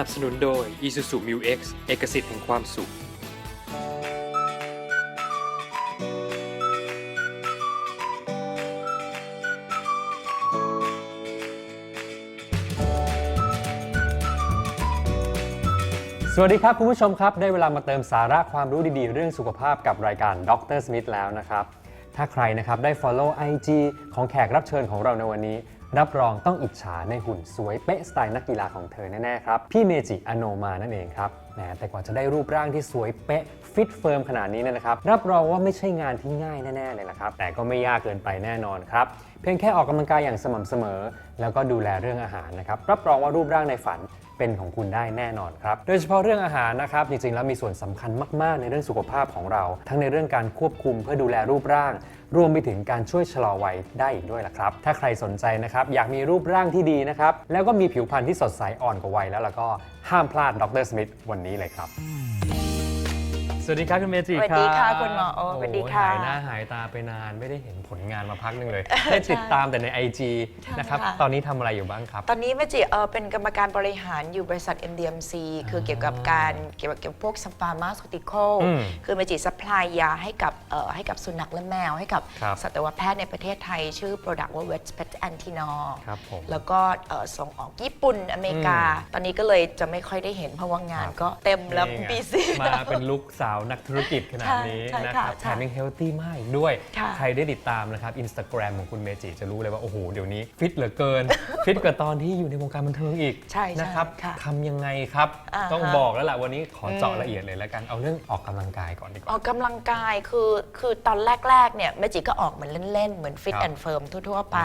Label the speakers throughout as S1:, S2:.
S1: นับสนุนโดย Isuzu Mu X เอกสิทธิ์แห่งความสุข
S2: สวัสดีครับ คุณผู้ชมครับ ได้เวลามาเติมสาระความรู้ดีๆ เรื่องสุขภาพกับรายการดรสมิธแล้วนะครับ ถ้าใครนะครับได้ Follow IG ของแขกรับเชิญของเราในวันนี้ รับรองต้องอิจฉาในหุ่นสวยเป๊ะสไตล์นักกีฬาของเธอแน่ๆครับ พี่เมจิอโนมานั่นเองครับ แหมแต่กว่าจะได้รูปร่างที่สวยเป๊ะฟิตเฟิร์มขนาดนี้เนยนะครับ รับรองว่าไม่ใช่งานที่ง่ายแน่ๆเลยละครับ แต่ก็ไม่ยากเกินไปแน่นอนครับ เพียงแค่ออกกำลังกายอย่างสม่ำเสมอ แล้วก็ดูแลเรื่องอาหารนะครับ รับรองว่ารูปร่างในฝันเป็นของคุณได้แน่นอนครับ โดยเฉพาะเรื่องอาหารนะครับ จริงๆแล้วมีส่วนสำคัญมากๆ ในเรื่องสุขภาพของเรา ทั้งในเรื่องการควบคุมเพื่อดูแลรูปร่าง รวมไปถึงการช่วยชะลอวัยได้อีกด้วยล่ะครับ ถ้าใครสนใจนะครับอยากมีรูปร่างที่ดีนะครับ แล้วก็มีผิวพรรณที่สดใสอ่อนกว่าวัยแล้วแล้วก็ ห้ามพลาดดรสมิธวันนี้เลยครับ สวัสดีครับคุณเมจิ
S3: สวัสดีค่ะคุณหมอโอ๊คสวัสดีค่ะ
S2: หายหน้าหายตาไปนานไม่ได้เห็นผลงานมาพักหนึ่งเลยได้ติดตามแต่ใน IG
S3: ใช่
S2: นะครับ
S3: ค่ะ
S2: ตอนนี้ทำอะไรอยู่บ้างครับ
S3: ตอนนี้แม่จิเออเป็นกรรมการบริหารอยู่บริษัท MDMC คือเกี่ยวกับการเกี่ยวกับเกี่ยวกับพวกสปาร์มาสติคอล
S2: อืม
S3: คือแม่จิซัพพลายยาให้กับเอ่อให้กับสุนัขและแมวให้กับ
S2: ครับ
S3: สัตวแพทย์ในประเทศไทย ชื่อ Product ว่า Vet Pet Antinor
S2: ครับผม
S3: แล้วก็เอ่อส่งออกญี่ปุ่นอเมริกา ตอนนี้ก็เลยจะไม่ค่อยได้เห็นเพราะว่างานก็เต็มแล้ว
S2: นี่ไง
S3: ปีซี
S2: มาเป็นลุคสาวนักธุรกิจขนาดนี้
S3: ใช่
S2: นะ
S3: ค่ะ
S2: ครับ
S3: ใช่
S2: แถมยังเฮลตี้มากอีกด้วย
S3: ค่ะ
S2: ใครได้ติดตามนะครับอินสตาแกรมของคุณเมจิจะรู้เลยว่า โอ้โห เดี๋ยวนี้ฟิตเหลือเกิน ฟิตกว่าตอนที่อยู่ในวงการบันเทิงอีก
S3: ใช่ใช่
S2: นะครับ
S3: ค่ะ
S2: ทำยังไงครับ
S3: อ่าฮะ
S2: ต้องบอกแล้วล่ะวันนี้ขอเจาะละเอียดเลยแล้วกันเอาเรื่องออกกำลังกายก่อนดีก
S3: อ
S2: ว่า
S3: อกกำลังกายคือคือตอนแรกๆเนี่ยแม่จิก็ออกเหมือนเล่นๆ เหมือนฟิต
S2: ครับ
S3: แอนด์เฟิร์มทั่วๆไป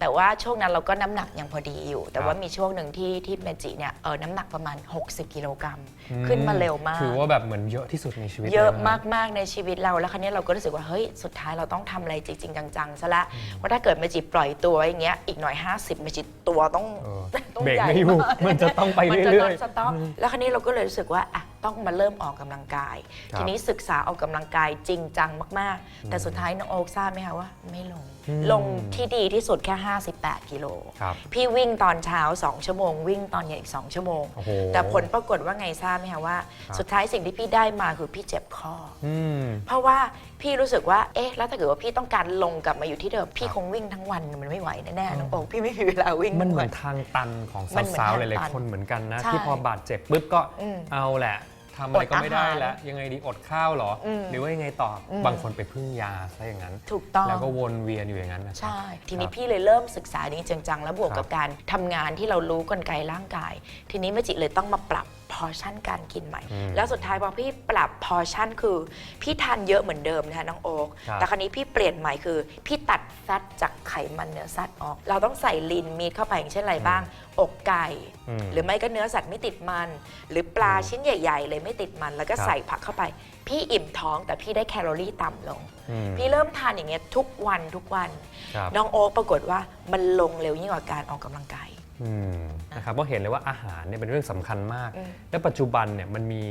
S3: แต่ว่าช่วงนั้นเราก็น้ำหนักยังพอดีอยู่ แต่
S2: ครับ
S3: ว่ามีช่วงหนึ่งที่ที่แม่จิเนี่ยเออน้ำหนักประมาณ 60 กิโลกรัมขึ้นมาเร็วมาก
S2: ถือว่าแบบเหมือนเยอะที่สุดในชีวิต
S3: เยอะ
S2: ลนค
S3: มา
S2: รับ
S3: กมากๆในชีวิตเราแล้วครั้นี้เราก็รู้สึกว่าเฮ้ยสุดท้ายเราต้องทำอะไรจริงๆจังๆซะละว่าถ้าเกิดแม่จิปล่อยตัวไว้อย่างเงี้ยอีกหน่อย 50แม่จิตัวต้อง
S2: เออ
S3: ต้อง
S2: เบรก
S3: ใหญ่
S2: ไม่อยู่า
S3: ก
S2: มันจะต้องไป
S3: มันจะ
S2: เรื่อย
S3: non stop แล้วครั้นี้เราก็เลยรู้สึกว่าอะต้องมาเริ่มออกกำลังกาย
S2: ครับ
S3: ทีนี้ศึกษาออกกำลังกายจริงจังมากๆ แต่สุดท้ายน้องโอ๊คทราบไหมคะว่าไม่ลง
S2: อืม
S3: ลงที่ดีที่สุดแค่ 58 กิโล
S2: ครับ
S3: พี่วิ่งตอนเช้า 2 ชั่วโมง วิ่งตอนเย็นอีก 2 ชั่วโมง
S2: โอ้โห
S3: แต่ผลปรากฏว่าไงทราบไหมคะว่า
S2: ครับ
S3: สุดท้ายสิ่งที่พี่ได้มาคือพี่เจ็บคออ
S2: อืม
S3: เพราะว่าพี่รู้สึกว่า เอ๊ะ แล้วถ้าเกิดว่าพี่ต้องการลงกลับมาอยู่ที่เดิม พี่
S2: ครับ
S3: คงวิ่งทั้งวันมันไม่ไหวแน่ๆน้องโอ๊คพี่ไม่มีเวลาวิ่ง
S2: มัน
S3: ทั้ง
S2: เหมื
S3: วั
S2: อนนทางตันของ
S3: มันเหมือน
S2: สาวๆ ห
S3: ทาง
S2: ลาย
S3: ตัน
S2: ๆคนเหมือนกันนะ
S3: ใช่
S2: ที่พอบาดเจ็บปุ๊บก็
S3: อืม
S2: เอาแหละ ทำอะไรก็ไม่ได้
S3: อดอาหาร
S2: แล้ว ยังไงดีอดข้าวเหรออ
S3: ม
S2: หรือว่ายังไงต่ออ
S3: ม
S2: บางคนไปพึ่งยาซะอย่างนั้น
S3: ถูกต้อง
S2: แล้วก็วนเวียนอยู่อย่างนั้นนะครับ
S3: ใช่ ทีนี้
S2: ครับ
S3: พี่เลยเริ่มศึกษานี้จังๆ แล้วบวก
S2: ครับ
S3: กับการทำงานที่เรารู้กลไกร่างกาย ทีนี้แม่จิเลยต้องมาปรับพอชั่นการกินใหม่
S2: อืม
S3: แล้วสุดท้ายพอพี่ปรับพอชั่นคือ พี่ทานเยอะเหมือนเดิมนะคะน้องโอ๊ค
S2: ครับ
S3: แต่คราวนี้พี่เปลี่ยนใหม่คือ พี่ตัดแฟตจากไขมันเนื้อสัตว์ออก เราต้องใส่ลีนมีทเข้าไปอย่างเช่นอะไรบ้าง อกไก่
S2: อืม
S3: หรือไม่ก็เนื้อสัตว์ไม่ติดมัน หรือปลา
S2: อืม
S3: ชิ้นใหญ่ ๆ เลยไม่ติดมัน แล้วก็
S2: ครับ
S3: ใส่ผักเข้าไป พี่อิ่มท้องแต่พี่ได้แคลอรี่ต่ำลง
S2: อืม
S3: พี่เริ่มทานอย่างเงี้ยทุกวันทุกวัน
S2: ครับ
S3: น้องโอ๊คปรากฏว่ามันลงเร็วยิ่งกว่าการออกกำลังกาย
S2: อืมนะครับก็เห็นเลยว่าอาหารเนี่ยเป็นเรื่องสำคัญมาก
S3: อืม
S2: และปัจจุบันเนี่ยมันมี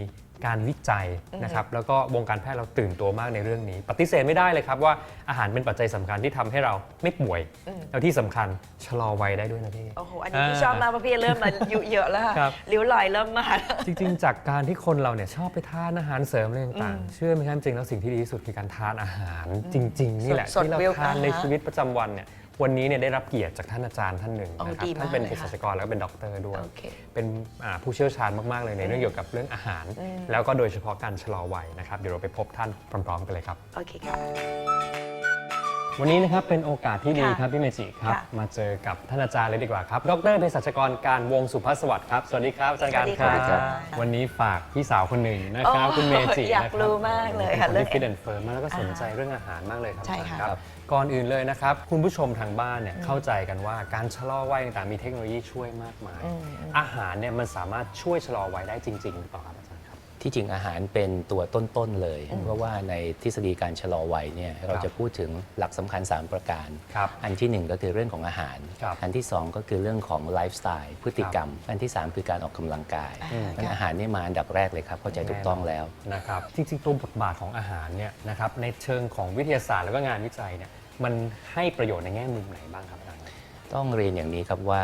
S2: การวิจัย
S3: อืม
S2: นะครับแล้วก็วงการแพทย์เราตื่นตัวมากในเรื่องนี้ ปฏิเสธไม่ได้เลยครับว่าอาหารเป็นปัจจัยสำคัญที่ทำให้เราไม่ป่วย แล้วที่สำคัญชะลอวัยได้ด้วยนะพี่
S3: โอ้โห อันนี้พี่ชอบมากเพราะพี่เริ่มมาอายุเยอะแล้วค่ะ
S2: ครับ
S3: ริ้วรอยเริ่มมาแล้ว
S2: จริงๆ จากการที่คนเราเนี่ยชอบไปทานอาหารเสริมอะไรต่างๆ เชื่อไหมครับจริงๆแล้วสิ่งที่ดีที่สุดคือการทานอาหารจริง ๆ นี่แหละ
S3: สดๆ
S2: ที่เรา
S3: เวล
S2: ทาน
S3: อ่าฮะ
S2: ในชีวิตประจำวันเนี่ย วันนี้เนี่ยได้รับเกียรติจากท่านอาจารย์ท่านหนึ่ง
S3: โอ้
S2: นะครับ
S3: ดีมาก
S2: ท่านเป็น
S3: เลย
S2: เภ
S3: ค่ะ
S2: สัชกรแล้วก็เป็นด็อกเตอร์ด้วย
S3: โอเค
S2: เป็นอ่าผู้เชี่ยวชาญมาก ๆ เลยในเรื่องเกี่ยวกับเรื่องอาหารแล้วก็โดยเฉพาะการชะลอวัยนะครับเดี๋ยวเราไปพบท่านพร้อม ๆ กันเลยครับ
S3: โอเคค่ะ
S2: วันนี้นะครับเป็นโอกาสที่ดี
S3: ค่ะ
S2: ครับพี่เมจิครับ
S3: ค่ะ
S2: มาเจอกับท่านอาจารย์เลยดีกว่าครับ ดรเภสัชกรการวงสุภาพสวัสดิ์ครับ สวัสดีครับอาจารย์การ
S3: สวัสดี
S2: ครั
S3: ค่ะ
S2: บวันนี้ฝากพี่สาวคนหนึ่งนะครับ
S3: โอ้
S2: คุณเมจิ
S3: อยาก
S2: นะครับ
S3: รู้มากเลยค่ะ
S2: เป็นนที่
S3: เรื่อง
S2: ฟิตแอนด์เฟิร์มมากแล้วก็สนใจเรื่องอาหารมากเลยครับ
S3: ใช่
S2: อาจารย์
S3: ค่ะ
S2: ครับ ก่อนอื่นเลยนะครับ คุณผู้ชมทางบ้านเนี่ยเข้าใจกันว่าการชะลอวัยต่างๆมีเทคโนโลยีช่วยมากมาย อาหารเนี่ยมันสามารถช่วยชะลอวัยได้จริงๆหรือเปล่าครับ
S4: ที่จริงอาหารเป็นตัวต้น ๆ เลย เพราะว่าในทฤษฎีการชะลอวัยเนี่ยเราจะพูดถึงหลักสำคัญ 3 ประการ
S2: ครับ
S4: อันที่ 1 ก็คือเรื่องของอาหาร
S2: ครับ
S4: อันที่ 2 ก็คือเรื่องของไลฟ์สไตล์พฤติกรรม อันที่ 3 คือการออกกำลังกาย
S3: อืม
S4: เพราะฉะนั้นอาหารนี่มาอันดับแรกเลยครับเข้าใจถูกต้องแล้ว
S2: นะครับจริง ๆ ตัวบทบาทของอาหารเนี่ยนะครับในเชิงของวิทยาศาสตร์แล้วก็งานวิจัยเนี่ยมันให้ประโยชน์ในแง่มุมไหนบ้างครับอาจารย์ครับ
S4: ต้องเรียนอย่างนี้ครับว่า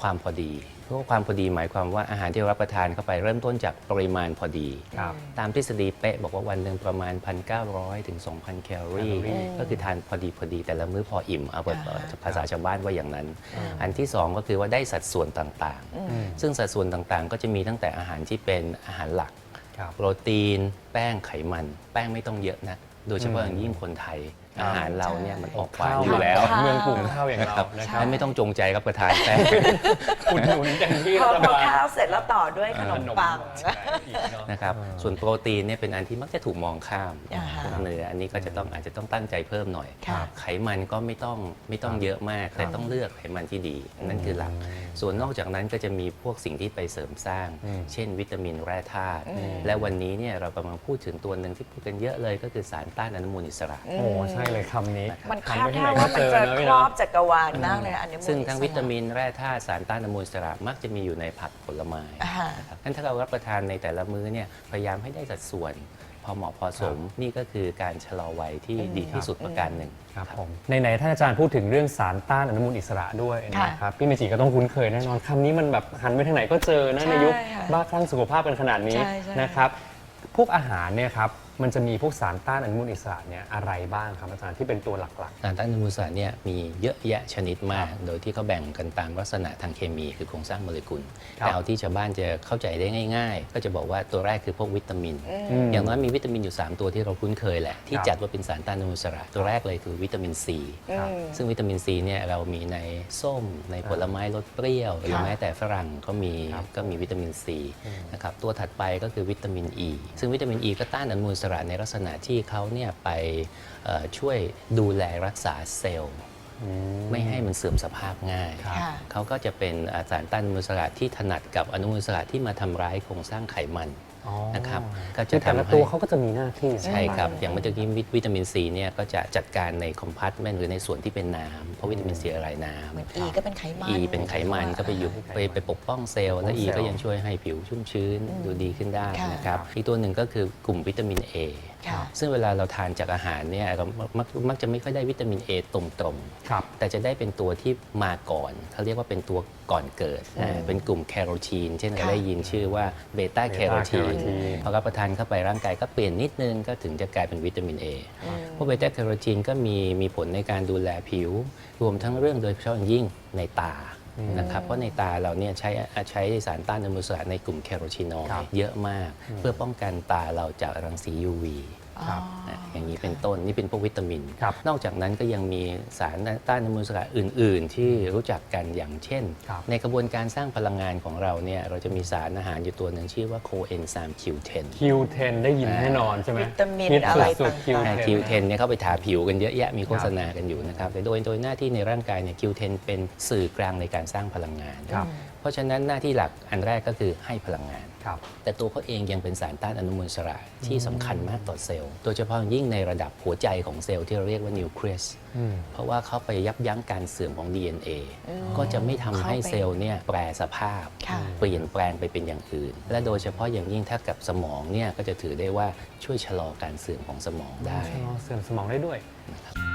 S4: ความพอดีเพราะว่าความพอดีหมายความว่าอาหารที่เรารับประทานเข้าไปเริ่มต้นจากปริมาณพอดี
S2: ครับ
S4: ตามทฤษฎีเป๊ะบอกว่าวันหนึ่งประมาณ 1,900 ถึง 2,000 แคลอรี่
S2: แคลอรี่
S4: ก็คือทานพอดีพอดี แต่ละมื้อพออิ่มเอาแบบ
S3: อ่าฮะ
S4: ภาษาชาวบ้านว่าอย่างนั้น อันที่ 2 ก็คือว่าได้สัดส่วนต่าง
S2: อืม
S4: ๆ ซึ่งสัดส่วนต่างๆ ก็จะมีตั้งแต่อาหารที่เป็นอาหารหลัก
S2: ครับ
S4: โปรตีน แป้งไขมัน แป้งไม่ต้องเยอะนะ โดยเฉพาะ
S2: อืม
S4: อย่างยิ่งคนไทย อาหารเราเนี่ยมันออกหวาน
S2: ข้าว
S4: อยู่แล้ว
S3: ข้าว
S2: เมืองปลูกข้าวอย่างเรา
S4: ครับ
S2: นะครับ
S4: ไม่ต้องจงใจรับประทานแป้ง
S2: อุดหนุนเต็มที่
S3: พอ
S2: รัฐ
S3: พอบา
S2: ล
S3: ข้าวเสร็จแล้วต่อด้วยขนมปัง
S2: ใช่อีกเนอะ
S4: นะครับ ส่วนโปรตีนเนี่ยเป็นอันที่มักจะถูกมองข้าม
S3: อ่าฮะ
S4: พวกเนื้ออันนี้ก็จะต้องอาจจะต้องตั้งใจเพิ่มหน่อย
S3: ค่ะ
S4: ไขมันก็ไม่ต้องไม่ต้องเยอะมาก แต่ต้องเลือกไขมันที่ดีนั่นคือหลัก ส่วนนอกจากนั้นก็จะมีพวกสิ่งที่ไปเสริมสร้าง
S2: อืม
S4: เช่น วิตามินแร่ธาตุ
S3: อืม
S4: และวันนี้เนี่ยเรากำลังพูดถึงตัวหนึ่งที่พูดกันเยอะเลยก็คือสารต้านอนุมูลอิสระ
S2: โอ้ใช่เลยคำนี้
S3: มันคา
S2: หั
S3: ด
S2: ไปที่
S3: ท่า
S2: ไห
S3: ว่ามัน
S2: ก็เจ
S3: จะ
S2: อนะพี่
S3: ครอ
S2: เนาะ
S3: บจักรวาลมากเลยนะอันนี้
S4: ซึ่งทั้งวิตามินแร่ธาตุสารต้านอนุมูลอิสระมักจะมีอยู่ในผักผลไม้
S3: อ่าฮะ
S4: นะครับงั้นถ้าเรารับประทานในแต่ละมื้อเนี่ยพยายามให้ได้สัดส่วนพอเหมาะพอสมนี่ก็คือการชะลอวัยที่ดีที่สุดประการหนึ่ง
S2: ครับผมในๆท่านอาจารย์พูดถึงเรื่องสารต้านอนุมูลอิสระด้วย
S3: ค่ะ
S2: นะครับพี่เมจิก็ต้องคุ้นเคยแน่นอนคำนี้มันแบบหันไปทางไหนก็เจอนะ
S3: ใช่
S2: ในยุค
S3: ค่ะ
S2: บ้าคลั่งสุขภาพกันขนาดนี้
S3: ใช่ใช่
S2: นะครับพวกอาหารเนี่ยครับ มันจะมีพวกสารต้านอนุมูลอิสระเนี่ยอะไรบ้างครับอาจารย์ที่เป็นตัวหลัก
S4: สารต้านอนุมูลอิสระเนี่ยมีเยอะแยะชนิดมาก โดยที่เขาแบ่งกันตามลักษณะทางเคมีคือโครงสร้างโมเลกุล
S2: ครับ
S4: แต่เอาที่ชาวบ้านจะเข้าใจได้ง่าย ๆ ก็จะบอกว่าตัวแรกคือพวกวิตามิน
S2: อืม
S4: อย่างน้อยมีวิตามินอยู่ 3 ตัวที่เราคุ้นเคยแหละ ที่
S2: ครับ
S4: จัดว่าเป็นสารต้านอนุมูลอิสระ ตัวแรกเลยคือวิตามินซี
S2: ครับ
S3: อืม
S4: ซึ่งวิตามินซีเนี่ยเรามีในส้ม ในผลไม้รสเปรี้ยว หรือ
S3: ค่ะ
S4: แม้แต่ฝรั่งก็มี
S2: ครับ
S4: ก็มีวิตามินซีนะครับตัวถัดไปก็คือวิตามินอ e, ีซึ่งวิตามินอ e ีก็ต้านอนุมูลอิสระในลักษณะที่เขาเนี่ยไปเอ่อช่วยดูแลรักษาเซลล์
S2: ๆอื
S4: ไม่ให้มันเสื่อมสภาพง่าย
S3: ค่ะ
S4: เขาก็จะเป็นอาสารต้านอนุมูลอิสระที่ถนัดกับอนุมูลอิสระที่มาทำร้ายโครงสร้างไขมัน
S2: อ๋อ
S4: นะครับก็
S2: คื
S4: จะ
S2: อแต่ละ
S4: ทำให้
S2: ตัวเขาก็จะมีหน้าที่
S4: ใช่ครับ อย่างเมื่อกี้วิวิตามินซีเนี่ยก็จะจัดการในคอมพาร์ตเมนต์หรือในส่วนที่เป็นน้ำเพราะวิตามินซีละลายน้ำ
S3: เหมือนอีก็เป็นไขมัน
S4: E เป็นไขมันก็ไปอยู่ไปไปปกป้องเซลล์และ
S2: ปกป้อง
S4: E
S2: เซลล์
S4: ก็ยังช่วยให้ผิวชุ่มชื้นดูดีขึ้นได้
S3: ค่ะ
S4: นะครับ อีกตัวหนึ่งก็คือกลุ่มวิตามิน A
S3: ค่ะ
S4: ซึ่งเวลาเราทานจากอาหารเนี่ยเรามักมักจะไม่ค่อยได้วิตามิน A ตรงๆ
S2: ครับ
S4: แต่จะได้เป็นตัวที่มาก่อนเขาเรียกว่าเป็นตัวก่อนเกิดนะเป็นกลุ่มแคโรทีน เช่นเรา
S3: ค่ะ
S4: ได้ยินชื่อว่าเบต้าแคโรทีน
S2: beta-carotene
S4: พอรับประทานเข้าไปร่างกายก็เปลี่ยนนิดนึงก็ถึงจะกลายเป็นวิตามิน A พวกเบต้าแคโรทีนก็มีมีผลในการดูแลผิว รวมทั้งเรื่องโดยเฉพาะอย่างยิ่งในตา นะครับเพราะในตาเราเนี่ยใช้ใช้สารต้านอนุมูลอิสระในกลุ่มแคโรทีนอย
S2: ครับ
S4: เยอะมาก เพื่อป้องกันตาเราจากรังสี UV
S2: ครับ
S4: อะอย่างนี้เป็นต้นนี่เป็นพวกวิตามิน
S2: ครับ
S4: นอกจากนั้นก็ยังมีสารต้านอนุมูลอิสระอื่น ๆ ที่รู้จักกันอย่างเช่น
S2: ครับ
S4: ในกระบวนการสร้างพลังงานของเราเนี่ยเราจะมีสารอาหารอยู่ตัวหนึ่งชื่อว่าโคเอนไซม์ Q10
S2: Q10 ได้ยินแน่นอนใช่ไหม
S3: วิตามิน
S2: ฮิต
S3: อะไร
S2: สุดๆ
S3: ต่าง
S2: Q10
S4: Q10 เนี่ยเข้าไปทาผิวกันเยอะแยะมีโฆษณากันอยู่นะครับแต่โดยโดยหน้าที่ในร่างกายเนี่ย Q10 เป็นสื่อกลางในการสร้างพลังงาน
S2: ครับ
S4: เพราะฉะนั้นหน้าที่หลักอันแรกก็คือให้พลังงาน
S2: ครับ
S4: แต่ตัวเขาเองยังเป็นสารต้านอนุมูลอิสระที่สำคัญมากต่อเซลล์ โดยเฉพาะอย่างยิ่งในระดับหัวใจของเซลล์ที่เราเรียกว่านิวเคลียส
S2: อืม
S4: เพราะว่าเขาไปยับยั้งการเสื่อมของ DNA ก็จะไม่ทำให้เซลล์เนี่ยแปรสภาพ
S3: ค่ะ
S4: เปลี่ยนแปลงไปเป็นอย่างอื่น และโดยเฉพาะอย่างยิ่งถ้ากับสมองเนี่ยก็จะถือได้ว่าช่วยชะลอการเสื่อมของสมองได้
S2: ชะลอเสื่อมสมองได้ด้วยเดี๋ยว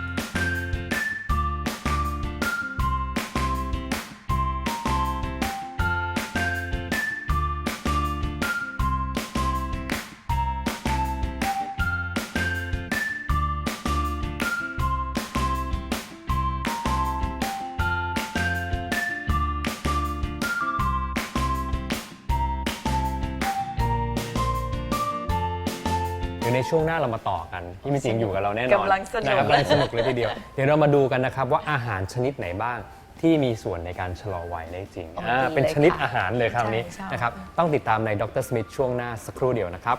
S2: ในช่วงหน้าเรามาต่อกันพี่มิจิงอยู่กับเราแน่นอน
S3: กำลังสนุกะ
S2: ครับกำลังสนุกเลยทีเดียว เดี๋ยวเรามาดูกันนะครับว่าอาหารชนิดไหนบ้างที่มีส่วนในการชะลอวัยได้จริง
S3: โอ้
S2: อ่า
S3: ดีเลย
S2: เป็นชนิด
S3: ค่ะ
S2: อาหารเลยคราวนี้
S3: ใช่ชอบ
S2: นะครับต้องติดตามในดรสมิธช่วงหน้าสักครู่เดียวนะครับ